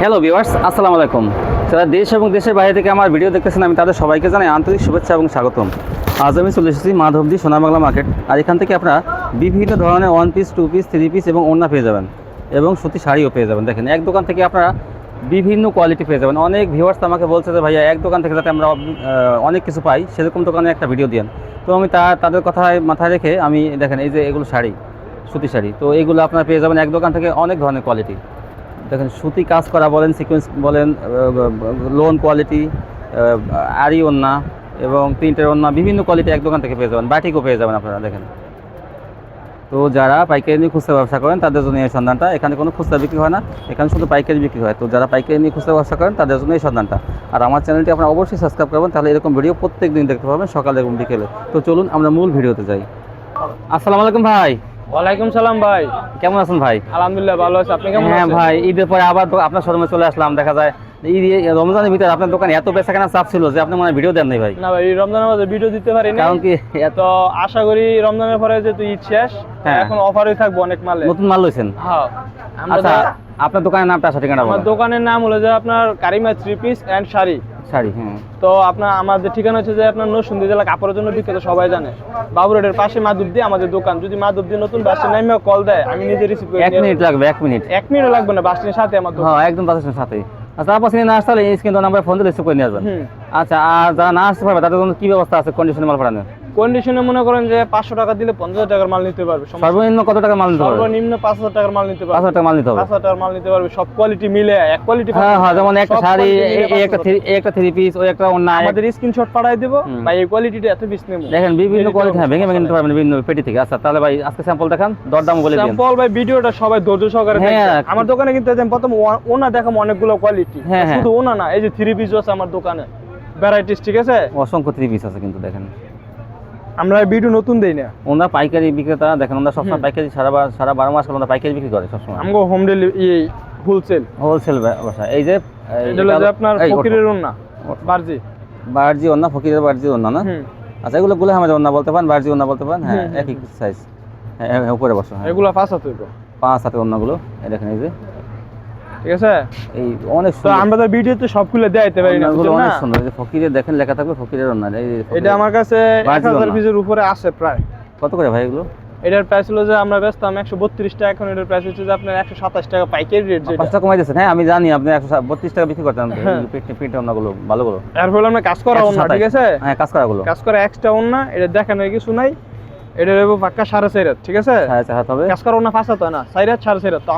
Hello viewers আসসালামু আলাইকুম। যারা দেশ এবং দেশের বাইরে থেকে আমার ভিডিও দেখতেছেন, আমি তাদের সবাইকে জানাই আন্তরিক শুভেচ্ছা এবং স্বাগতম। আজ আমি চলে এসেছি মাধবদী সোনাবাংলা মার্কেট আর এখান থেকে আপনারা বিভিন্ন ধরনের one piece two piece three piece এবং ওড়না পেয়ে যাবেন। এবং সুতি শাড়িও পেয়ে যাবেন। দেখেন, এক দোকান থেকে আপনারা বিভিন্ন কোয়ালিটি পেয়ে যাবেন। অনেক ভিউয়ার্স আমাকে বলছে যে, ভাইয়া, এক দোকান থেকে যাতে আমরা অনেক কিছু পাই, সেরকম দোকানে একটা ভিডিও দিন তো আমি তা, তাদের কথায় মাথায় রেখে আমি, দেখেন, এই যে এগুলো শাড়ি, সুতি শাড়ি, তো এগুলো আপনারা পেয়ে যাবেন এক দোকান থেকে অনেক ধরনের কোয়ালিটি দেখেন সুতি কাজ করা বলেন সিকোয়েন্স বলেন লোন কোয়ালিটি আরি ওন্না এবং প্রিন্টের ওন্না বিভিন্ন কোয়ালিটি এক দোকান থেকে পেয়ে যাবেন, বাটিকও পেয়ে যাবেন আপনারা, দেখেন। তো যারা পাইকারি নিয়ে খুচরা ব্যবসা করেন, তাদের জন্য এই সন্ধানটা, এখানে কোনো খুচরা বিক্রি হয় না, এখানে শুধু পাইকারি বিক্রি হয়। তো যারা পাইকারি নিয়ে খুচরা ব্যবসা করেন, তাদের জন্য এই সন্ধানটা। আর আমার চ্যানেলটি আপনারা অবশ্যই সাবস্ক্রাইব করবেন, তাহলে এরকম ভিডিও প্রত্যেক দিন দেখতে পাবেন, সকালে এবং বিকেলে। তো চলুন আমরা মূল ভিডিওতে যাই। আসসালামু আলাইকুম ভাই। ওয়ালাইকুম সালাম ভাই। কেমন আছেন ভাই? আলহামদুলিল্লাহ ভালো আছে। আপনি কেমন হ্যাঁ ভাই ঈদের পরে আবার আপনার শোরুমে চলে আসলাম দেখা যায়। রমজানের ভিতরে আপনার দোকানে এত বেচা কেনা চাপ ছিল যে আপনি মানে ভিডিও দেন নাই ভাই। না ভাই রমজানের মধ্যে ভিডিও দিতে পারি না কারণ কি এত আশা করি রমজানের পরে যেহেতু ঈদ শেষ হ্যাঁ। এখন অফারই থাকব অনেক মালে। নতুন মাল লইছেন? হ্যাঁ। আচ্ছা আপনার দোকানের নামটা আসা ঠিকানা আমার দোকানের নাম হলো যে আপনার Karima three piece and sari. Sari হ্যাঁ তো আপনার আমাদের ঠিকানা হচ্ছে যে আপনার নরসিংদী জেলা কাপড়ের জন্য বিখ্যাত সবাই জানে। বাবু রোডের পাশে দিয়ে আমাদের দোকান। যদি মাধবদী নতুন বাস নামে কল দেয় আমি নিজে রিসিভ করে এক মিনিট লাগবে এক মিনিট। এক মিনিট লাগবে না বাস স্টেশনের সাথে আমার হ্যাঁ একদম পাশের সাথে আচ্ছা আপনার সিনে না আসলে স্ক্রিন নাম্বার ফোন দিলে রিসিভ করে নিয়ে আসবেন। আচ্ছা আর যারা না আসতে পারবে তাদের জন্য কি ব্যবস্থা আছে কন্ডিশনে মাল পাঠানোর? কন্ডিশনে মনে করেন যে পাঁচশো টাকা দিলে পঞ্চাশ হাজার টাকার মাল নিতে পারবে সর্বনিম্ন কত টাকা মাল নিতে পারবে? সর্বনিম্ন পাঁচ হাজার টাকার মাল নিতে পাঁচ পারবে হাজার টাকা মাল নিতে হবে। পাঁচ হাজার টাকার মাল নিতে পারবে সব কোয়ালিটি মিলে এক কোয়ালিটি হ্যাঁ হ্যাঁ যেমন একটা শাড়ি একটা থ্রি- একটা থ্রি পিস ওই একটা অন্য আমাদের স্ক্রিনশট পাঠাই দেবো ভাই এই কোয়ালিটিটা এত পিস নেব। দেখেন বিভিন্ন কোয়ালিটি হ্যাঁ ভেঙে ভেঙে নিতে পারবেন বিভিন্ন পেটি থেকে। আচ্ছা তাহলে ভাই আজকে স্যাম্পল দেখান দরদাম বলে দিন। স্যাম্পল ভাই ভিডিওটা সবাই ধৈর্য সহকারে হ্যাঁ। আমার দোকানে কিন্তু যে প্রথম ওনা দেখাম অনেকগুলো কোয়ালিটি হ্যাঁ, হ্যাঁ। শুধু ওনা না এই যে থ্রি পিস আছে আমার দোকানে। ভ্যারাইটিস ঠিক আছে? অসংখ্য থ্রি পিস আছে কিন্তু দেখেন। আমরা ভিডিও নতুন দেই না। ওনারা পাইকারি বিক্রেতা দেখেন ওনারা সবসময়। পাইকারি সারা বার- সারা বারো মাস ওনারা পাইকারি বিক্রি করে সবসময়। আমগো হোম ডেলিভারি হোলসেল হোলসেল ব্যবসা। এই যে এটা হলো আপনার ফকিরের ওনা বার্জি। বার্জি ওনা ফকিরের বার্জি ওনা না? আচ্ছা এগুলো গুলো আমাদের ওনা বলতে পারেন বার্জি ওনা বলতে পারেন? হ্যাঁ একই সাইজ হ্যাঁ হ্যাঁ, উপরে বসো হ্যাঁ। এগুলা পাঁচ হাতে পাঁচ হাতে ওনাগুলো এই দেখেন এই যে। ঠিক আছে? এই অনেক সুন্দর। আমরা তো ভিডিওতে সবগুলো দেখাইতে পারি না অনেক সুন্দর। যে ফকিরের দেখেন লেখা থাকবে ফকিরের ওনা এটা আমার কাছে এক বার্জি হাজার ওনা। পিসের উপরে আছে প্রায়। কত করে ভাই এগুলো? এটার প্রাইস হলো যে আমরা ব্যস্ত আমি একশো বত্রিশ টাকা এখন এটার প্রাইস হচ্ছে যে আপনার একশো সাতাশ টাকা পাইকারি রেট যেটা। পাঁচটা কমাই দিয়েছেন। হ্যাঁ আমি জানি আপনি একশো বত্রিশ টাকা বিক্রি করতেন। হ্যাঁ। এর ফলে আমরা কাজ করা অন্য ঠিক আছে? হ্যাঁ কাজ করাগুলো। কাজ করা এক্সট্রা অন্য এটা দেখানোর কিছু নাই। এটা পাক্কা সাড়ে চার হাত, ঠিক আছে? সাড়ে চার হাত হবে। কাজ করা অন্য পাঁচ হাত না চার হাত সাড়ে চার হাত। তো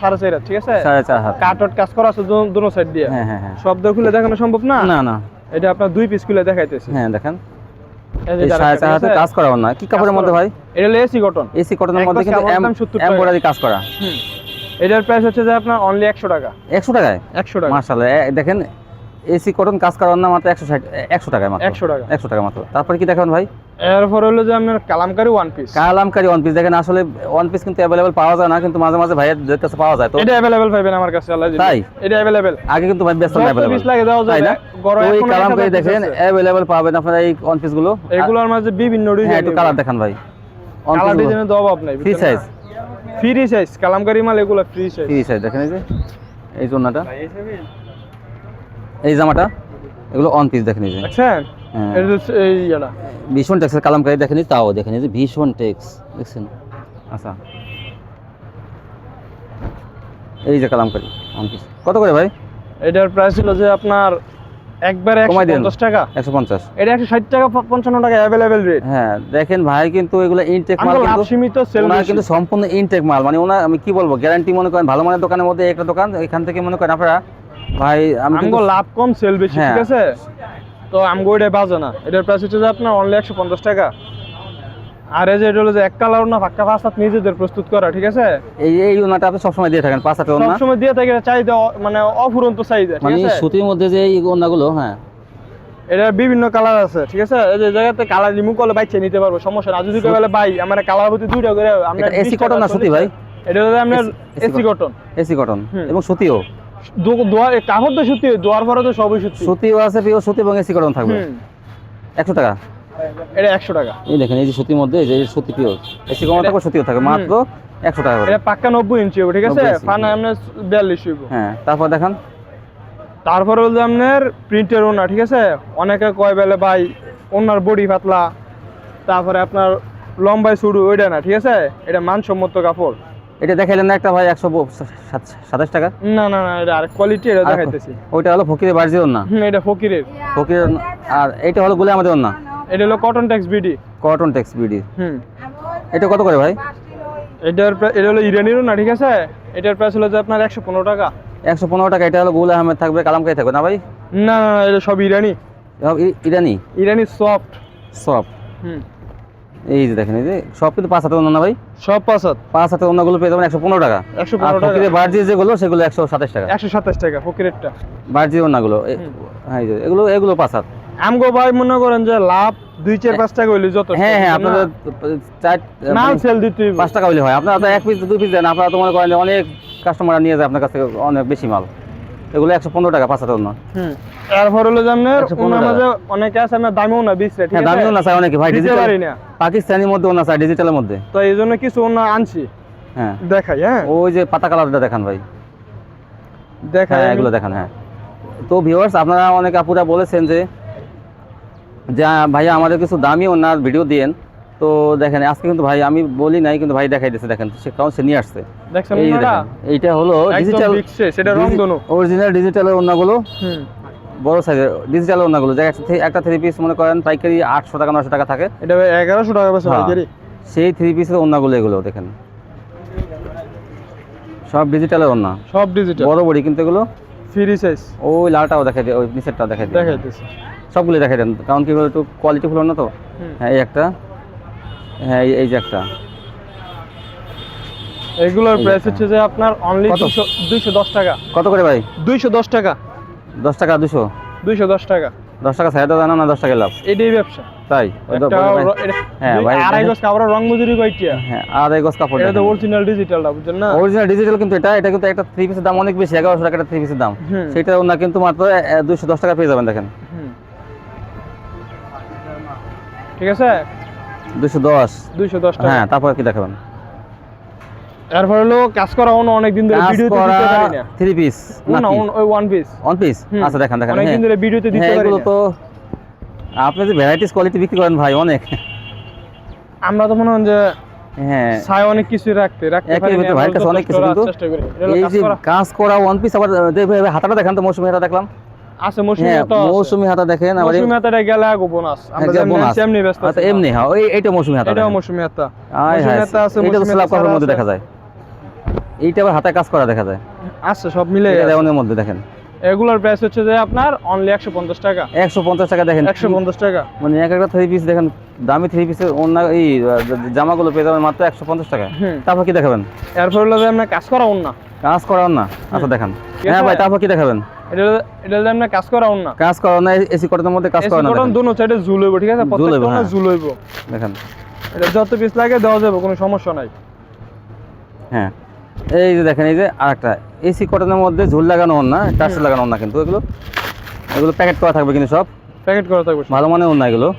সাড়ে চার হাত, ঠিক আছে? সাড়ে চার হাত। কাটট কাজ করা আছে দুনো সাইড দিয়ে। হ্যাঁ হ্যাঁ হ্যাঁ। শব্দ খুলে দেখানো সম্ভব না? না না। এটা আপনার দুই পিস খুলে দেখাইতেছি। হ্যাঁ দেখেন? কাজ করা না। কি কাপড়ের মধ্যে ভাই? এটা এসি কটন এসি কটনের মধ্যে পাশে কিন্তু আমার দাম 70 টাকা। এমব্রয়ডারি কাজ করা। এটার প্রাইস হচ্ছে যে আপনার অনলি একশো টাকা। একশো টাকায়? একশো টাকা। মার্শাল্লাহ দেখেন এসি কটন কাজ করার না মাত্র একশো ষাট একশো টাকায় মাত্র। একশো টাকা। একশো টাকা মাত্র। তারপরে কি দেখাবেন ভাই? এরপর হলো যে আপনার kalamkari one piece kalamkari one piece দেখেন আসলে ওয়ান পিস কিন্তু অ্যাভেলেবেল পাওয়া যায় না কিন্তু মাঝে মাঝে ভাইয়ের কাছে পাওয়া যায়। তো এটা অ্যাভেলেবেল পাবেন আমার কাছে আল্লাহ তাই? এটা অ্যাভেলেবেল আগে কিন্তু ভাই ব্যস্ত যত পিস লাগে দেওয়া তাই যাবে। না? ওই এখন কালামকারি দেখেন আছে। পাবেন আপনারা এই ওয়ান পিসগুলো। এগুলোর মাঝে বিভিন্ন হ্যাঁ ডিজাইন একটু কালার দেখান ভাই। কালার ডিজাইনের তো অভাব নাই free size free size kalamkari মাল এগুলো ফ্রি সাইজ ফ্রি সাইজ দেখেন এই যে। এই জন্যটা এই জামাটা। এগুলো অন পিস দেখেন এই যে দেখছেন হ্যাঁ। ভীষণ টেক্সের কালামকারি দেখেন এই তাও এই ভীষণ টেক্স দেখছেন? আচ্ছা। এই যে কালামকারি অন পিস কত করে ভাই? এটার প্রাইস ছিল যে আপনার একবারে কমাই দিন। পঞ্চাশ টাকা। একশো পঞ্চাশ। এটা একশো ষাট টাকা পঞ্চান্ন টাকা অ্যাভেলেবেল রেট হ্যাঁ দেখেন ভাই কিন্তু এগুলো ইনটেক মাল কিন্তু সীমিত সেল কিন্তু সম্পূর্ণ ইনটেক মাল। মানে ওনার আমি কি বলব গ্যারান্টি মনে করেন ভালো মানের দোকানের মধ্যে একটা দোকান এখান থেকে মনে করেন আপনারা ভাই আমি লাভ কম সেল বেশি হ্যাঁ। ঠিক আছে? তো আমগো এটা বাজে না। এটার প্রাইস হচ্ছে আপনার অনলি একশো পঞ্চাশ টাকা। আর এই যে এটা হলো যে এক কালার না পাক্কা পাঁচ হাত নিজেদের প্রস্তুত করা ঠিক আছে? এই এই ওনাটা আপনি সবসময় দিয়ে থাকেন পাঁচ হাতে ওনা। সবসময় দিয়ে থাকে চাহিদা মানে অফুরন্ত চাহিদা ঠিক মানে আছে? সুতির মধ্যে যে এই ওনাগুলো হ্যাঁ। বিভিন্ন কালার আছে ঠিক আছে? এই যে জায়গাতে কালার রিমুভ করলে বাইছে নিতে পারব সমস্যা না যদি বলে ভাই আমার কালার প্রতি দুইটা করে আমরা এসি কটন না সুতি ভাই? এটা হলো আপনার এসি কটন এসি কটন এবং সুতিও। কাপড় তো সুতি দোয়ার পরে তো সবই সুতি সুতিও আছে পিওর সুতি এবং এসি কটন থাকবে। একশো টাকা? এটা একশো টাকা। এই দেখেন এই যে সুতির মধ্যে এই যে এই সুতি পিওর এসি কটন থাকবে সুতিও থাকবে মাত্র একশো টাকা এটা পাক্কা নব্বই ইঞ্চি হবে ঠিক আছে? 90 ইঞ্চি, আপনার বিয়াল্লিশ হ্যাঁ তারপর দেখান। তারপরে হলো আপনার প্রিন্টের ওনা ঠিক আছে? অনেকে কয় বেলে ভাই ওনার বডি পাতলা। তারপরে আপনার লম্বাই শুরু ওইটা না ঠিক আছে? এটা মানসম্মত কাপড়। এটা দেখাইলেন না একটা ভাই একশো সাতাশ টাকা? না না না এটা আর কোয়ালিটি এটা দেখাইতেছি। ওইটা হলো ফকিরের বার্জির না? এটা ফকিরের। ফকিরের আর এটা হলো গুলে আমাদের না? এটা হলো cotton tex BD cotton tex BD হুম। এটা কত করে ভাই? এটার এটা হলো ইরানিরও না ঠিক আছে? এটার প্রাইস হলো যে আপনার একশো পনেরো টাকা। একশো পনেরো টাকা এটা হলো গুল আহমেদ থাকবে কালামকাই থাকবে না ভাই? না না এটা সব ইরানি। সব ইরানি? ইরানি সফট সব হুম। এই যে দেখেন এই যে সব কিন্তু পাঁচ হাতে অন্য না ভাই? সব পাঁচাত পাঁচ হাতে অন্যগুলো পেয়ে যাবেন একশো পনেরো টাকা। একশো পনেরো টাকা। বার্জি যেগুলো সেগুলো একশো সাতাশ টাকা। একশো সাতাশ টাকা ফকিরেরটা। বার্জি অন্যগুলো হ্যাঁ যে এগুলো এগুলো পাঁচ হাত। আমগো ভাই মনে করেন যে লাভ দুই চার পাঁচ টাকা হইলে যত হ্যাঁ হ্যাঁ আপনাদের চার মাল সেল দিতে হইব। পাঁচ টাকা হলে হয়। আপনারা তো এক পিস দুই পিস দেন আপনারা তো মনে করেন অনেক কাস্টমার নিয়ে যায় আপনার কাছ থেকে অনেক বেশি মাল। এগুলো একশো পনেরো টাকা পাঁচ হাতে অন্য হুম। এরপর হলো আপনার ওনার মাঝে অনেকে আছে আপনার দামিও না বিশ ঠিক হ্যাঁ আছে? না চাই অনেকে ভাই ডিজিটাল পাকিস্তানি মধ্যে ওনা চাই ডিজিটালের মধ্যে। তো এই জন্য কিছু অন্য আনছি। হ্যাঁ। দেখাই হ্যাঁ। ওই যে পাতা কালারটা দেখান ভাই। দেখাই হ্যাঁ এগুলো দেখান হ্যাঁ। তো ভিউয়ার্স আপনারা অনেক আপুরা বলেছেন যে যা ভাইয়া আমাদের কিছু দামি ওনার ভিডিও দিয়েন। তো দেখেন আজকে কিন্তু ভাই আমি বলি নাই কিন্তু ভাই দেখাই দিয়েছে দেখেন সে কারণ সে নিয়ে আসছে। দেখছেন এইটা হলো ডিজিটাল সেটা রংধনু অরিজিনাল ডিজিটালের ওনাগুলো হুম। বড় সাইজের ডিজিটাল ওনাগুলো যে একটা থ্রি- পিস মনে করেন পাইকারি আটশো টাকা নশো টাকা থাকে। এটা এগারোশো টাকা হ্যাঁ। পাইকারি। সেই থ্রি পিসের ওনাগুলো এগুলো দেখেন। সব ডিজিটালের ওনা সব ডিজিটাল বড় বড়ি কিন্তু এগুলো। ফ্রি সাইজ ওই লালটাও দেখাই দিই ওই নিচেরটাও দেখাই দিই দেখাইতেছে সবগুলো দেখাই দেন কারণ কি হলো একটু কোয়ালিটি ফুল না তো হ্যাঁ এই একটা। হ্যাঁ এই যে একটা। এগুলোর প্রাইস হচ্ছে যে আপনার অনলি? দুইশো দশ টাকা। কত করে ভাই? দুইশো দশ টাকা। দশ টাকা দুশো দুইশো দশ টাকা। দশ টাকা সাইডে জানো না দশ টাকা লাভ। এটাই ব্যবসা। তাই? হ্যাঁ, ভাই, আড়াই। গজ কাপড়ের রং মজুরি কয়টিয়া হ্যাঁ আর এই গছ কাপড় এটা তো অরিজিনাল ডিজিটালটা বুঝছেন না? অরিজিনাল ডিজিটাল কিন্তু এটা এটা কিন্তু একটা থ্রি পিসের দাম অনেক বেশি এগারোশো টাকা একটা থ্রি পিসের দাম। সেটা না কিন্তু মাত্র দুশো দশ টাকা পেয়ে যাবেন দেখেন। ঠিক আছে? দুশো দশ। দুইশো দশ টাকা। হ্যাঁ তারপর কি দেখাবেন? এরপর হলো কাজ করা অন্য অনেক দিন ধরে ভিডিওতে দিতে পারি না। থ্রি পিস না ওই ওয়ান পিস ওয়ান পিস আচ্ছা দেখান দেখান অনেক হ্যাঁ। দিন ধরে ভিডিওতে দিতে হ্যাঁ পারি না। তো আপনি যে ভ্যারাইটিস কোয়ালিটি বিক্রি করেন ভাই অনেক। আমরা তো মনে হয় যে হ্যাঁ। ছায় অনেক কিছু রাখতে রাখতে পারি না, ভাইয়ের কাছে অনেক কিছু কিন্তু। এটা এই যে কাজ করা ওয়ান পিস আবার হাতাটা দেখান তো মৌসুমি হাতা দেখলাম। আছে মৌসুমী হ্যাঁ হাতা আছে। মৌসুমি হাতা দেখেন আবার মৌসুমী হাতাটা গেলে আগো বোনাস আমরা হ্যাঁ, এমনি ব্যস্ত আচ্ছা এমনি হ্যাঁ ওই এইটা মৌসুমি হাতা দেখেন। মৌসুমী হাতা। মৌসুমী হায়, হাতা আছে এইটা তো মৌসুমী স্ল্যাব হাতা মধ্যে দেখা যায়। এইটা আবার হাতে কাজ করা দেখা যায়। আছে সব মিলে দেওয়ানের মধ্যে দেখেন। এগুলোর প্রাইস হচ্ছে যে আপনার অনলি একশো পঞ্চাশ টাকা। একশো পঞ্চাশ টাকা দেখেন। একশো পঞ্চাশ টাকা। মানে এক একটা থ্রি পিস দেখেন দামি থ্রি পিসের অন্য এই জামাগুলো পেয়ে যাবেন মাত্র একশো পঞ্চাশ টাকা তারপর কি দেখাবেন? এরপর হলো আপনার কাজ করা অন্য কাজ করার না আচ্ছা দেখান। হ্যাঁ ভাই তারপর কি দেখাবেন? এটা এটা কাজ করা অন্য কাজ করার না এসি কটনের মধ্যে কাজ করার না। দুনো সাইডে ঝুল হইব ঠিক আছে? প্রত্যেকটা হ্যাঁ। ঝুল হইব। দেখেন। এটা যত পিস লাগে দেওয়া যাবে কোনো সমস্যা নাই। হ্যাঁ। এই যে দেখেন এই যে আরেকটা। এসি কটনের মধ্যে ঝুল লাগানো না টাচ লাগানো না কিন্তু এগুলো। এগুলো প্যাকেট করা থাকবে কিন্তু সব। প্যাকেট করা থাকবে। ভালো মানের না এগুলো।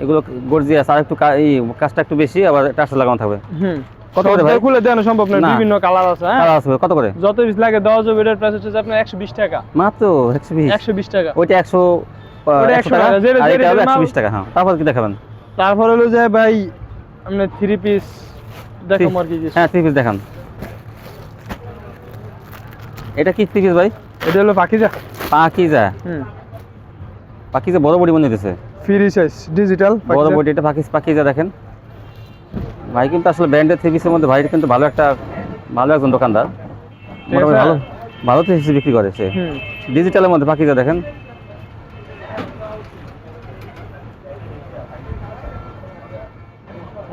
এগুলো গর্জিয়াস আর একটু এই কাজটা একটু বেশি আবার টাচ লাগানো থাকবে। হুম। কত করে ভাই? খুলে দেওয়া সম্ভব না। বিভিন্ন কালার আছে হ্যাঁ? কালার আসবে কত করে? যত পিস লাগে দেওয়া যাবে এটার প্রাইস হচ্ছে আপনার একশো বিশ টাকা। মাত্র একশো বিশ? একশো বিশ টাকা। ওইটা একশো ওইটা একশো 100 টাকা। আর এটা যেটা হবে একশো মাল- বিশ টাকা হ্যাঁ। তারপর কি দেখাবেন? তারপর হলো যে ভাই আপনার থ্রি পিস দেখো আর কি হ্যাঁ থ্রি পিস দেখান। এটা কি পিস ভাই? এটা হলো পাখিজা পাকিজা? হুম। পাকিজা বড় বডি মনে হইতেছে ফ্রি সাইজ ডিজিটাল বড় বডি এটা পাকিজ পাকিজা দেখেন। ভাই কিন্তু আসলে ব্র্যান্ডের থ্রি পিসের মধ্যে ভাই কিন্তু ভালো একটা ভালো একজন দোকানদার। মোটামুটি ভালো ভালো থ্রি পিস বিক্রি করে সে। ডিজিটালের মধ্যে পাকিজা দেখেন।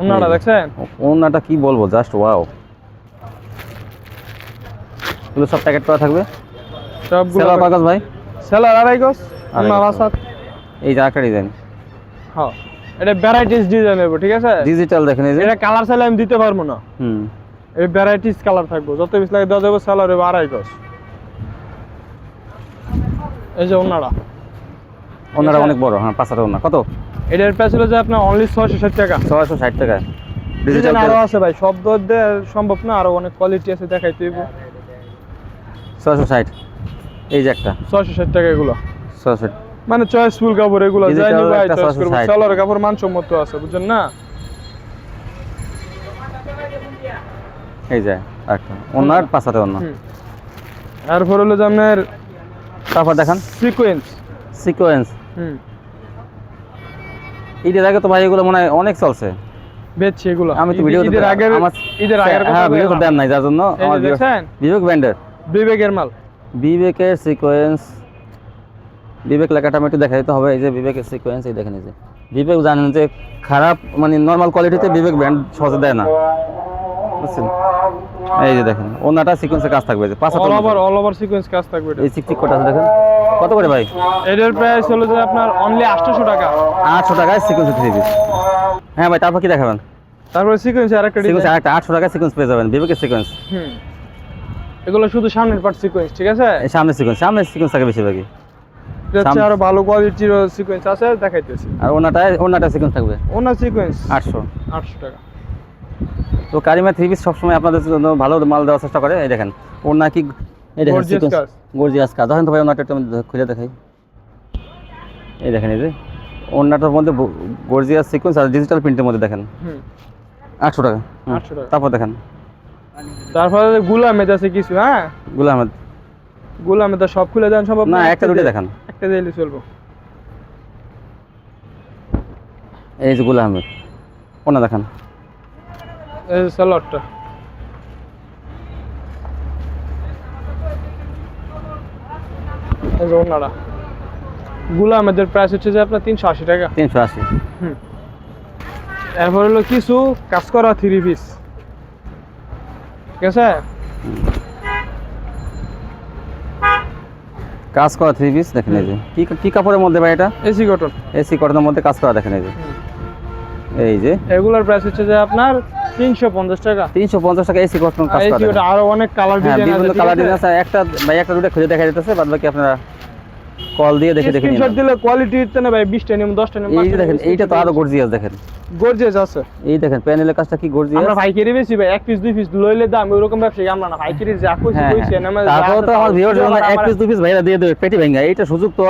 ওনারা দেখছেন? ওনাটা কি বলব? জাস্ট ওয়াও এগুলো সব প্যাকেট করা থাকবে। সবগুলো সেলার কাগজ ভাই। সেলার আড়াই গজ আড়াই ওনার এই যে একটা ডিজাইন হ্যাঁ এটা ভ্যারাইটিস ডিজাইন হবে ঠিক আছে? ডিজিটাল দেখেন এই যে। এটা কালার চাইলে আমি দিতে পারব না। হুম। এই ভ্যারাইটিস কালার থাকব যত পিস লাগে দেওয়া যাবে সেলার হবে আড়াই গজ। এই যে ওনারা। ওনারা অনেক বড় হ্যাঁ পাঁচটা ওনা কত? এটার প্রাইস হলো যে আপনার অনলি ছয়শো ষাট টাকা। ছয়শো ষাট টাকা ডিজিটাল ডিজাইন আরও আছে ভাই দিয়ে সম্ভব না আরও অনেক কোয়ালিটি আছে দেখাইতে ছশো ষাট। এই যে একটা। ছয়শো ষাট টাকা এগুলো। ষাট। মানে চয়েসফুল কাপড় এগুলো যাই নিবে একটা চয়েস 660 সালোয়ার কাপড় মানসম্মত আছে বুঝছেন না? এই যে একটা। ওনার পাঁচ হাতে অন্য। হুম। এরপর হলো যে আপনার তারপর দেখান। সিকোয়েন্স সিকোয়েন্স হুম। ঈদের আগে তো ভাই এগুলো মনে হয় অনেক চলছে। বেচছি এগুলো। আমি তো ভিডিও ঈদের আগের ঈদের কথা হ্যাঁ ভিডিও। দেন নাই যার জন্য আমার বিবেক ব্যান্ডের বিবেকের মাল? বিবেকের সিকোয়েন্স বিবেক লেখাটা আমি একটু দেখাইতে হবে এই যে বিবেকের সিকোয়েন্স এই দেখেন এই যে। বিবেক জানেন যে খারাপ মানে নর্মাল কোয়ালিটিতে বিবেক ব্র্যান্ড সহজে দেয় না। বুঝছেন? এই যে দেখেন ওনাটা সিকোয়েন্সের কাজ থাকবে যে পাঁচ all over all over sequence কাজ থাকবে এই চিকচিক কোটা আছে দেখেন কত করে ভাই? এটার প্রাইস হলো যে আপনার অনলি আটশোশো টাকা। আটশো টাকায় সিকোয়েন্স থ্রি পিস হ্যাঁ ভাই তারপর কি দেখাবেন? তারপর সিকোয়েন্স আরেকটা সিকোয়েন্স আরেকটা আটশো টাকায় সিকোয়েন্স পেয়ে যাবেন বিবেকের সিকোয়েন্স হুম। এগুলো শুধু সামনের পার্ট সিকোয়েন্স ঠিক আছে? এই সামনে সিকোয়েন্স সামনে সিকোয়েন্স থাকে বেশিরভাগই। হচ্ছে আরও ভালো কোয়ালিটির সিকোয়েন্স আছে দেখাইতেছি। আর ওনাটায় ওনাটা সিকোয়েন্স থাকবে? ওনার সিকোয়েন্স আটশো। আটশো টাকা। তো কারিমা থ্রি পিস সবসময় আপনাদের জন্য ভালো মাল দেওয়ার চেষ্টা করে এই দেখেন। ওর নাকি এই দেখেন গর্জিয়াস কাজ দেখেন তো ভাই ওনাটা একটু খুলে দেখাই। এই দেখেন এই যে ওনাটার মধ্যে গর্জিয়াস সিকোয়েন্স আর ডিজিটাল প্রিন্টের মধ্যে দেখেন। হুম। আটশো টাকা। 800 টাকা। তারপর দেখেন। তারপরে গুলামেদ আছে কিছু হ্যাঁ? গুল আহমেদ গুলামেদ সব খুলে দেন সব না একটা দুটো দেখান। একটা দিলে চলবো। এই যে গুল ওনা দেখান। এই যে এই যে ওনারা। গুলামেদের প্রাইস হচ্ছে যে আপনার তিনশো আশি টাকা। তিনশো আশি। হুম। এরপর হলো কিছু কাজ করা থ্রি পিস ঠিক আছে? কাজ করা থ্রি পিস দেখেন এই যে। কি কি কাপড়ের মধ্যে ভাই এটা? এসি কটন এসি কটনের মধ্যে কাজ করা দেখেন এই যে। এই যে। এগুলোর প্রাইস হচ্ছে যে আপনার তিনশো পঞ্চাশ টাকা। তিনশো পঞ্চাশ টাকা এসি কটন কাজ এসি করা আরও অনেক কালার হ্যাঁ বিভিন্ন কালার ডিজাইন আছে? একটা ভাই একটা দুটো খুঁজে দেখা যেতেছে বাদ বাকি আপনারা কল দিয়ে দেখে দেখে নিন স্ক্রিনশট দিলে কোয়ালিটি না ভাই 20টা নিম 10টা নিম এই দেখেন এইটা তো আরও গর্জিয়াস দেখেন। গর্জিয়াস আছে। এই দেখেন প্যানেলের কাজটা কি গর্জিয়াস আমরা পাইকারি বেশি ভাই এক পিস দুই পিস লইলে দাম ওরকম ব্যবসায়ী আমরা না পাইকারি যা কইছি কইছি না তারপর তো আমার ভিউয়ার জন্য এক পিস সব দু পিস ভাইরা দিয়ে দেবে পেটি ভেঙ্গা। এইটা সুযোগ তো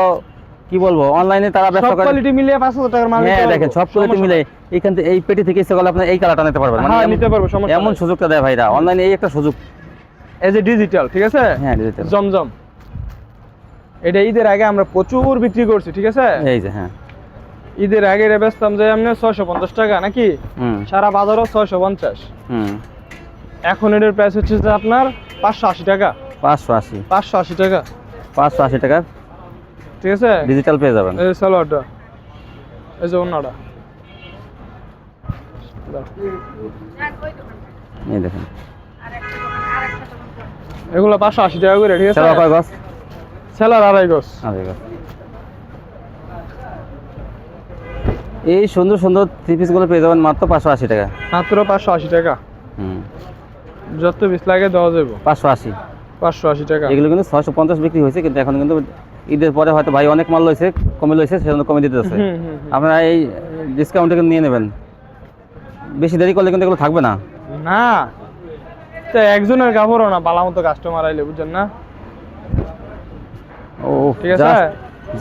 কি বলব অনলাইনে তারা ব্যবসা করে। কোয়ালিটি মিলিয়ে 5000 টাকার মাল হ্যাঁ দেখেন সব কোয়ালিটি মিলে এখান থেকে এই পেটি থেকে ইচ্ছে করলে আপনি এই কালারটা নিতে পারবেন। মানে হ্যাঁ নিতে পারব সমস্যা এমন সুযোগটা দেয় ভাইরা। অনলাইনে এই একটা সুযোগ। এজ এ ডিজিটাল ঠিক আছে? হ্যাঁ ডিজিটাল জমজম। এটা ঈদের আগে আমরা প্রচুর বিক্রি করছি ঠিক আছে? এই যে হ্যাঁ। ঈদের আগে এটা বেচতাম যে আমরা ছয়শো পঞ্চাশ টাকা নাকি? সারা বাজারও ছয়শো পঞ্চাশ। হুম। এখন এটার প্রাইস হচ্ছে যে আপনার পাঁচশো আশি টাকা। পাঁচশো আশি। পাঁচশো আশি টাকা। পাঁচশো আশি টাকার ঠিক আছে? ডিজিটাল পেয়ে যাবেন। এই সালোয়ারটা। এই যে অন্যটা এই দেখেন। এগুলো পাঁচশো আশি টাকা করে ঠিক আছে? সেলার আড়াই গজ। আড়াই গজ। এই সুন্দর সুন্দর থ্রি পিসগুলো পেয়ে যাবেন মাত্র পাঁচশো আশি টাকা। মাত্র পাঁচশো আশি টাকা। হুম। যত পিস লাগে দেওয়া যাবে পাঁচশো আশি। পাঁচশো আশি টাকা। এগুলো কিন্তু ছয়শো পঞ্চাশ বিক্রি হয়েছে কিন্তু এখন কিন্তু ঈদের পরে হয়তো ভাই অনেক মাল লইছে কমে লইছে সেজন্য কমে দিতেছে। আপনারা এই ডিসকাউন্টে কিন্তু নিয়ে নেবেন। বেশি দেরি করলে কিন্তু এগুলো থাকবে না। না। তো একজনের কাপড়ও না বালা মতো কাস্টমার আইলে বুঝছেন না? ও ঠিক আছে?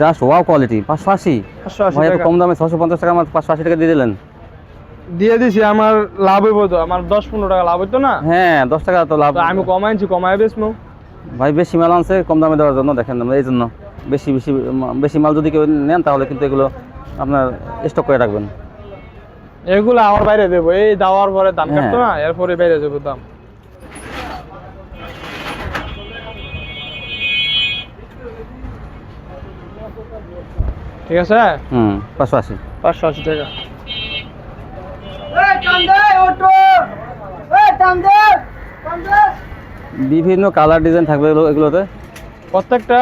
জাস্ট ওয়াও কোয়ালিটি পাঁচশো আশি। ভাই এত কম দামে ছশো পঞ্চাশ টাকা আমার পাঁচশো আশি টাকা দিয়ে দিলেন। দিয়ে দিছি আমার লাভ হইব তো। আমার দশ পনেরো টাকা লাভ হইতো না? হ্যাঁ দশ টাকা তো লাভ আমি কমাইছি কমাই বেচমু ভাই বেশি মাল আনছে কম দামে দেওয়ার জন্য দেখেন আমরা এই জন্য। বেশি বেশি বেশি মাল যদি কেউ নেন তাহলে কিন্তু এগুলো আপনার স্টক করে রাখবেন। এগুলো আমার বাইরে দেবো। এই দেওয়ার পরে দাম হ্যাঁ। কাটতো না এরপরে বাইরে দেবো দাম। ঠিক আছে? হুম পাঁচশো আশি। পাঁচশো আশি টাকা। বিভিন্ন কালার ডিজাইন থাকবে এগুলোতে? প্রত্যেকটা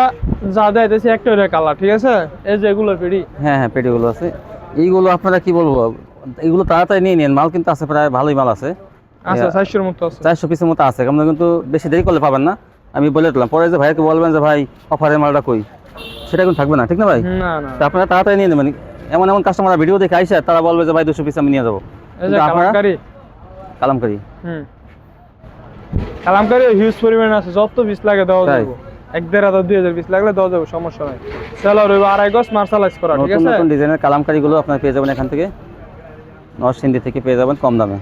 যা দেয়তেছে একটা করে কালার ঠিক আছে? এই যে এগুলো পেড়ি। হ্যাঁ হ্যাঁ পেটিগুলো আছে। এইগুলো আপনারা কি বলব? এগুলো তাড়াতাড়ি নিয়ে নিন মাল কিন্তু আছে প্রায় ভালোই মাল আছে। আচ্ছা চারশোর মতো আছে। চারশো পিসের মতো আছে আপনারা কিন্তু বেশি দেরি করলে পাবেন না। আমি বলে দিলাম পরে যে ভাইকে বলবেন যে ভাই অফারের মালটা কই? সেটা এখন থাকবে না ঠিক না ভাই? না না। তা আপনারা তাড়াতাড়ি নিয়ে নেবেন। এমন এমন কাস্টমার ভিডিও দেখে আইসা তারা বলবে যে ভাই দুশো পিস আমি নিয়ে যাব। কালারকারি কালামকারি। হুম। কালামকারি হিউজ পরিমাণ আছে যত পিস লাগে দেওয়া? যাবে। এক দেড় হাজার দুই হাজার পিস লাগলে দেওয়া যাবে সমস্যা নাই। সেলার হইব আড়াই গজ মার্শালাইজ করা ঠিক নতুন আছে? নতুন ডিজাইনের কালামকারিগুলো আপনারা পেয়ে যাবেন এখান থেকে। নরসিংদী থেকে পেয়ে যাবেন কম দামে।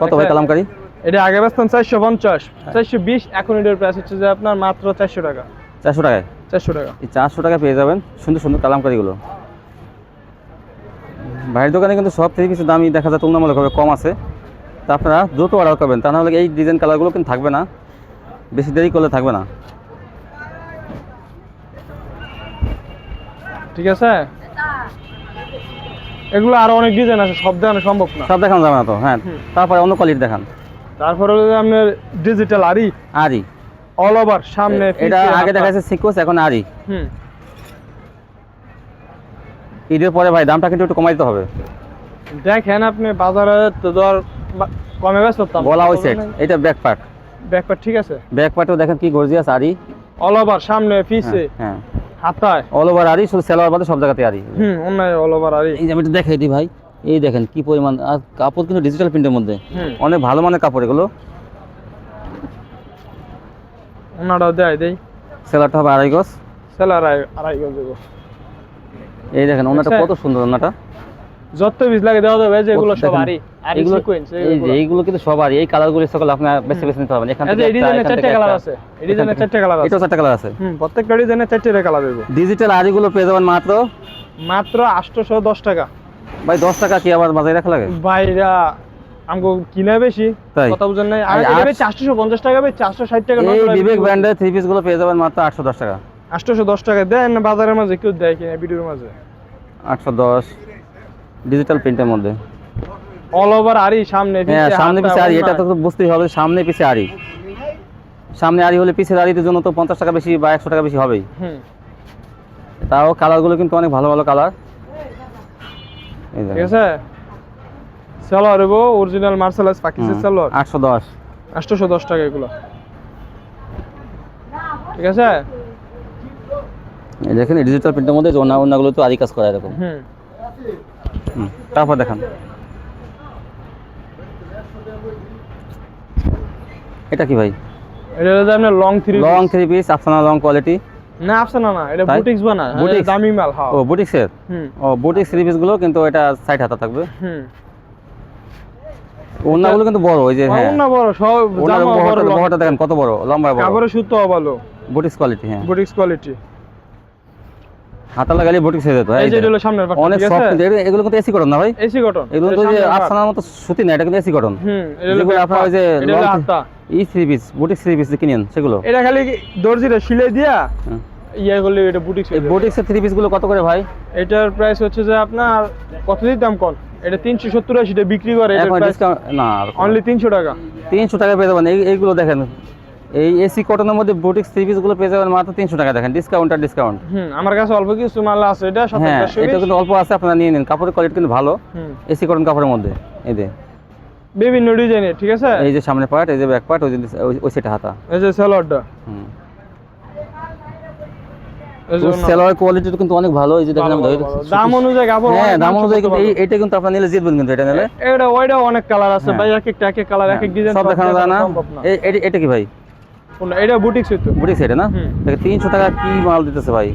কত ভাই আচ্ছা। কালামকারি? এটা আগে বেচতাম চারশো পঞ্চাশ চারশো বিশ এখন এটার প্রাইস হচ্ছে যে আপনার মাত্র চারশো টাকা। চারশো টাকায়? চারশো টাকা। এই চারশো টাকা পেয়ে যাবেন সুন্দর সুন্দর কালামকারিগুলো। বাইরের দোকানে কিন্তু সব থেকে কিছু দামই দেখা যায় তুলনামূলকভাবে কম আছে। তা আপনারা দ্রুত অর্ডার করবেন তা নাহলে এই ডিজাইন কালারগুলো কিন্তু থাকবে না। বেশি দেরি করলে থাকবে না। ঠিক আছে? এগুলো আরও অনেক ডিজাইন আছে সব দেখানো সম্ভব না। সব দেখানো যাবে না তো? হ্যাঁ তারপরে অন্য কোয়ালিটি দেখান। তারপরে আপনার ডিজিটাল আরি আরি অল ওভার সামনে এটা আগে দেখা যাচ্ছে সিকোস এখন আরি হুম। ঈদের পরে ভাই দামটা কিন্তু একটু কমাই দিতে হবে। দেখেন আপনি বাজারে তো কমে সেট এটা ব্যাক পার্ট ব্যাকপার ঠিক আছে? দেখেন কি গর্জিয়াস আরি অল ওভার সামনে পিছে হ্যাঁ হাতায়। অল ওভার আরি শুধু সেলোয়ার বাদে সব জায়গাতে আরি হুম অন্যায় অল ওভার আরি এই যে আমি দেখাই দিই ভাই এই দেখেন কি পরিমাণ আর কাপড় কিন্তু ডিজিটাল প্রিন্টের মধ্যে। অনেক ভালো মানের কাপড় এগুলো। ওনাটাও দেয় দেই। সেলারটা হবে আড়াই গজ। সেলার আড়াই গজ দেবো। এই দেখেন ওনাটা কত সুন্দর ওনাটা। যত পিস লাগে দেওয়া যাবে যে এগুলো সব আরি আরি এগুলো এই যে এইগুলো কিন্তু এই কালারগুলো সকল আপনার বেছে বেছে নিতে পারবেন। এখান থেকে ডিজাইনের এখান চারটে কালার আছে। এই ডিজাইনের চারটে কালার আছে এটাও চারটা কালার আছে। হুম প্রত্যেকটা ডিজাইনের চারটে কালার দেবো। ডিজিটাল আরিগুলো পেয়ে যাবেন মাত্র? মাত্র আটশোশো দশ টাকা। ভাই দশ টাকা কি আবার বাজারে রাখা লাগে? বাইরা আমগো কিনে বেশি? কথা বুঝেন নাই? আর এই এটা আটশ- চারশো পঞ্চাশ টাকা বে চারশো ষাট টাকা এই বিবেক ব্র্যান্ডের থ্রি পিসগুলো পেয়ে যাবেন মাত্র আটশো দশ টাকা। আটশোশো দশ টাকা। দেন বাজারের মাঝে কেউ দেয় কিনা ভিডিওর মাঝে। আটশো দশ ডিজিটাল প্রিন্টের মধ্যে। অল ওভার আরি সামনে হ্যাঁ পিছে, সামনে পিছে আরি এটা তো বুঝতেই হবে সামনে পিছে আরি সামনে আরি হলে পিছের আরির জন্য তো পঞ্চাশ টাকা বেশি বা একশো টাকা বেশি হবেই। হুম। তাও কালারগুলো কিন্তু অনেক ভালো ভালো কালার এই ঠিক আছে? সালোয়ার হব অরিজিনাল মার্শালাইজ পাকিস্তান সালোয়ার আটশো দশ। আটশোশো দশ টাকা এগুলো। ঠিক আছে? এই দেখেন ডিজিটাল প্রিন্টের মধ্যে ওনা ওনাগুলো তো আরি কাজ করা এরকম। হুম। তারপর দেখান। এটা কি ভাই? এটা হলো আপনার long three long three piece Afsana long quality না আফসানা না এটা? বুটিক্স বানা দামি মাল হ্যাঁ। ও বুটিক্সের হুম। ও বুটিক্স থ্রি পিসগুলো কিন্তু এটা সাইড হাতা থাকবে। হুম। ওনাগুলো কিন্তু বড় ওই যে হ্যাঁ। অন্য বড় সব জামা বড়। বহরটা দেখেন কত বড়? লম্বা বড়। কাপড়ের সুতো ভালো। বুটিক্স কোয়ালিটি হ্যাঁ। বুটিক্স কোয়ালিটি হাতা লাগালে বুটিক্স হয়ে যেত এই যে হলো সামনের অনেক সফট কিন্তু এগুলো- এগুলো কিন্তু এসি কটন না ভাই? এসি কটন এগুলো তো যে আফসানার মতো সুতি না এটা কিন্তু এসি কটন হুম এটা হলো আপনার ওই যে হাতা। Three piece boutiques three piece কিনেন সেগুলো। এটা খালি দর্জিটা সিলাই দিয়া হুম। ইয়ে করলে এটা বুটিক্স এই বুটিক্সের থ্রি পিসগুলো কত করে ভাই? এটার প্রাইস হচ্ছে যে আপনার কত দাম কোন? এটা তিনশো সত্তর আশি এটা বিক্রি করে ডিসকাউন্ট না অনলি তিনশো টাকা। তিনশো টাকা পেয়ে যাবেন। এই- এইগুলো দেখেন। এই এসি কটনের মধ্যে বুটিক্স থ্রি পিসগুলো পেয়ে যাবেন মাত্র তিনশো টাকা। দেখেন ডিসকাউন্ট আর ডিসকাউন্ট হুম আমার কাছে অল্প কিছু মাল আছে এটা হ্যাঁ এটা কিন্তু অল্প আছে আপনারা নিয়ে নিন। কাপড়ের কোয়ালিটি কিন্তু ভালো। এসি কটন কাপড়ের মধ্যে। এই যে। বিভিন্ন ডিজাইনের ঠিক আছে? এই যে সামনে পার্ট এই যে ব্যাক পার্ট ওই যে ওই- ওই সেটা হাতা। এই যে সালোয়ারটা হুম। সেলোয়ার কোয়ালিটি কিন্তু অনেক ভালো এই যে দেখেন আমি। দাম অনুযায়ী কাপড় হ্যাঁ দাম অনুযায়ী কিন্তু পারব। এই- এটা কিন্তু আপনারা নিলে জিতবেন কিন্তু এটা নিলে। এটা ওইটা অনেক কালার আছে হ্যাঁ। ভাই এক একটা এক এক কালার এক এক ডিজাইন সব দেখানো যায় না। এটা কি ভাই? এটা বুটিক্স হইতো বুটিক্স এটা না? হুম। দেখে তিনশো টাকা কি মাল দিতেছে ভাই?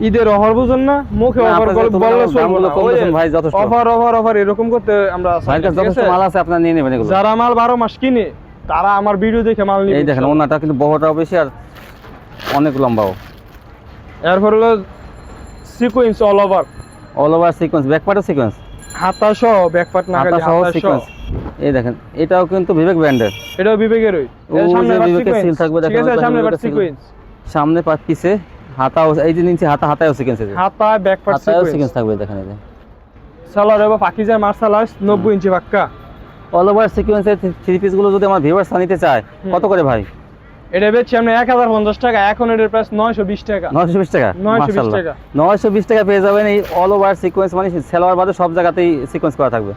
ঈদের অফার বুঝুন না মুখে অফার তুলনায় বললে ভাই, যথেষ্ট। অফার অফার অফার এরকম করতে আমরা যথেষ্ট মাল আছে আপনারা নিয়ে নেবেন এগুলো। যারা মাল বারো মাস কিনে তারা আমার ভিডিও দেখে মাল নিবে। এই দেখেন ওনাটা কিন্তু বহরটাও বেশি আর অনেক লম্বাও। এরপর হলো sequence all over all over sequence ব্যাকপার্টও sequence হাতা সহ ব্যাক পার্ট না হাতা সহ সিকোয়েন্স এই দেখেন এটাও কিন্তু বিবেক ব্র্যান্ডের। এটাও বিবেকেরই। সামনে বিবেকের seal থাকবে, দেখেন, সামনে সিকোয়েন্স সামনে পাট পিছে হাতাও এই যে নিচে হাতা হাতায়ও সিকোয়েন্স আছে। হাতা ব্যাক পার্ট হাতায়ও সিকোয়েন্স সিকোয়েন্স থাকবে দেখেন এই যে। সালোয়ার এবং পাকিজার মার্শাল আর্টস নব্বই ইঞ্চি পাক্কা। অল ওভার সিকোয়েন্সের থ্রি পিসগুলো যদি আমার ভিউয়ার্স নিতে চায় কত করে ভাই? এটা বেচছি আমরা এক হাজার পঞ্চাশ টাকা এখন এটার প্রাইস নয়শো বিশ টাকা। নয়শো বিশ টাকা? 920 মাশাআল্লাহ। টাকা। নয়শো বিশ টাকা পেয়ে যাবেন এই অল ওভার সিকোয়েন্স মানে সেলোয়ার বাদে সব জায়গাতেই সিকোয়েন্স করা থাকবে।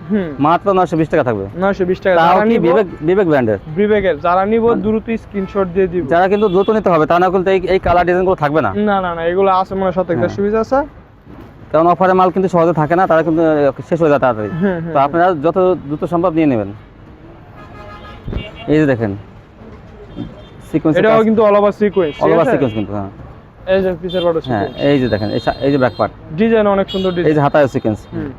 মাত্র নয়শো বিশ টাকা থাকবে। নয়শো বিশ টাকা। তাও যারা কি বিবেক বিবেক ব্র্যান্ডের বিবেকের যারা নিব দ্রুত স্ক্রিনশট দিয়ে দিব। যারা কিন্তু দ্রুত নিতে হবে তা না কিন্তু এই কালার ডিজাইনগুলো থাকবে না। না না না এগুলো আছে মনে হয় হ্যাঁ। সুবিধা আছে। কারণ অফারে মাল কিন্তু সহজে থাকে না তারা কিন্তু শেষ হয়ে যায় তাড়াতাড়ি। তো আপনারা যত দ্রুত সম্ভব নিয়ে নেবেন। এই যে দেখেন সিকোয়েন্স এটাও কিন্তু all over sequence all over sequence কিন্তু হ্যাঁ। এই যে পিসের পাটো হ্যাঁ এই যে দেখেন এই যে ব্যাক পার্ট ডিজাইন অনেক সুন্দর ডিজাইন এই যে হাতায় সিকোয়েন্স হুম।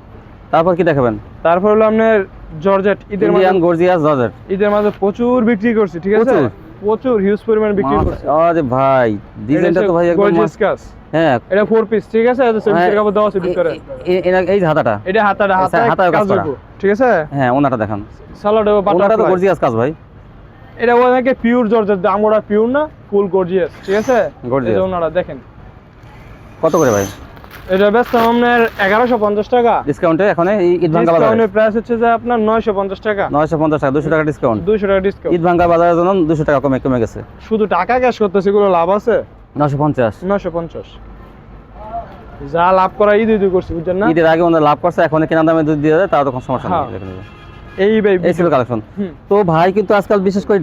তারপর কি দেখাবেন? তারপর হলো আপনার জর্জেট ঈদের মাঝে ইন্ডিয়ান গর্জিয়াস জর্জেট ঈদের মাঝে প্রচুর বিক্রি করছি ঠিক আছে? প্রচুর? হিউজ পরিমাণ বিক্রি করছি। আরে ভাই ডিজাইনটা তো ভাই একদম গর্জিয়াস। কাজ। হ্যাঁ। এটা ফোর পিস ঠিক আছে? এটা সেমিস্টার কাপড় দেওয়া আছে ভিতরে। এ- এ- এ- এই যে হাতাটা। এটা হাতাটা আচ্ছা, হাতায় কাজ কাজ করা। ঠিক আছে? হ্যাঁ ওনাটা দেখান। সালোয়ার ওনাটা তো গর্জিয়াস কাজ ভাই। এটা ওনাকে পিওর জর্জেট আমরা পিওর না? ফুল গর্জিয়াস ঠিক আছে। এই ওনারা দেখেন। কত করে ভাই? এটা ব্যস্ত আপনার এগারোশো পঞ্চাশ টাকা। ডিসকাউন্টে এখন এই ঈদ ভাঙ্গা বাজারে? প্রাইস হচ্ছে যে আপনার নয়শো পঞ্চাশ টাকা। নয়শো পঞ্চাশ টাকা দুশো টাকা ডিসকাউন্ট দুইশো টাকা ডিসকাউন্ট ঈদ ভাঙ্গা বাজারের জন্য দুশো টাকা কমে কমে গেছে। শুধু টাকা ক্যাশ করতেছে এগুলো লাভ আছে? নশো পঞ্চাশ। নয়শো পঞ্চাশ। যা লাভ করা ঈদ ঈদ করছি বুঝছেন না? ঈদের আগে ওনারা লাভ করছে এখন কেনা দামে দুধ দিয়ে দেয় তাও তখন সমস্যা নেই। হ্যাঁ। এই এই ছিল কালেকশন তো ভাই কিন্তু আজকাল বিশেষ করে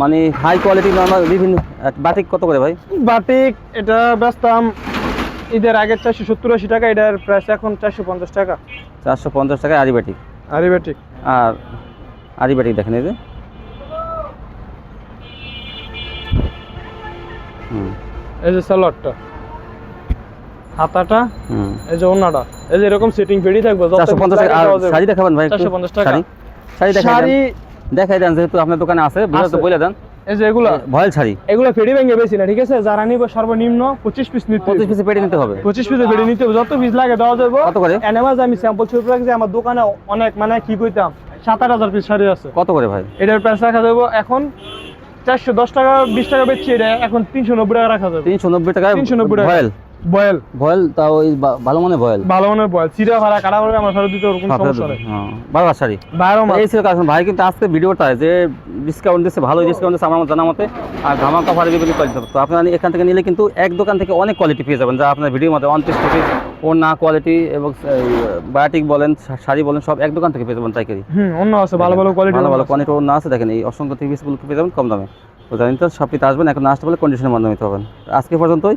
মানে হাই কোয়ালিটি বিভিন্ন বাটিক কত করে ভাই? বাটিক এটা বেচতাম ঈদের আগে চারশো সত্তর আশি টাকা এটার প্রাইস এখন চারশো পঞ্চাশ টাকা। চারশো পঞ্চাশ টাকায় আরি বাটিক আরে বাটিক আর আরি বাটিক দেখেন এই যে। এই যে সালোয়ারটা হাতাটা এই যে ওনাটা এই যে এরকম সেটিং পেডি থাকবে যত চারশো পঞ্চাশ টাকা। আর শাড়ি দেখাবেন ভাই একটু? 450 টাকা। শাড়ি। শাড়ি দেখাই দেন। যেহেতু আপনার দোকানে আছে বুঝে তো বলে দেন। এই যে এগুলা। ভয়েল শাড়ি। এগুলো ফেডি ভেঙে বেশি না ঠিক আছে? যারা নিবে সর্বনিম্ন পঁচিশ পিস নিতে পঁচিশ পিসে পেটে নিতে হবে। পঁচিশ পিসে ফেডি নিতে হবে যত পিস লাগে দেওয়া যাবে। কত করে? এনামাজ আমি স্যাম্পল ছবি রাখছি আমার দোকানে অনেক মানে কি কইতাম সাত আট হাজার পিস শাড়ি আছে। কত করে ভাই? এটার প্রাইস রাখা যাবে এখন চারশো দশ টাকা বিশ টাকা বেচছি এটা এখন তিনশো নব্বই টাকা রাখা যাবে। তিনশো নব্বই টাকায় 390 টাকা। বয়েল। তাও ওই ভালো মানে ভয়েল ভালো বয়েল। চিরা ভাড়া কাটা আমার ফেরত দিতে ওরকম সমস্যা বারবার শাড়ি বারো মাস এই ছিল কারণ ভাই কিন্তু আজকে ভিডিওটা যে ডিসকাউন্ট দিচ্ছে ভালো ডিসকাউন্ট দিচ্ছে আমার জানা মতে আর ধামাকা ভালো বিভিন্ন কোয়ালিটি তো আপনারা এখান থেকে নিলে কিন্তু এক দোকান থেকে অনেক কোয়ালিটি পেয়ে যাবেন। যা আপনার ভিডিওর মধ্যে অনত্রিশ পিস ওর না কোয়ালিটি এবং বায়োটিক বলেন শাড়ি বলেন সব এক দোকান থেকে পেয়ে যাবেন তাই করি হুম অন্য আছে ভালো ভালো কোয়ালিটি ভালো ভালো কোয়ালিটি না আছে। দেখেন এই অসংখ্য থ্রি পিসগুলো পেয়ে যাবেন কম দামে। তো জানেন তো সবটিতে আসবেন এখন না আসতে পারলে কন্ডিশনের মাধ্যমে নিতে হবেন আজকে পর্যন্তই।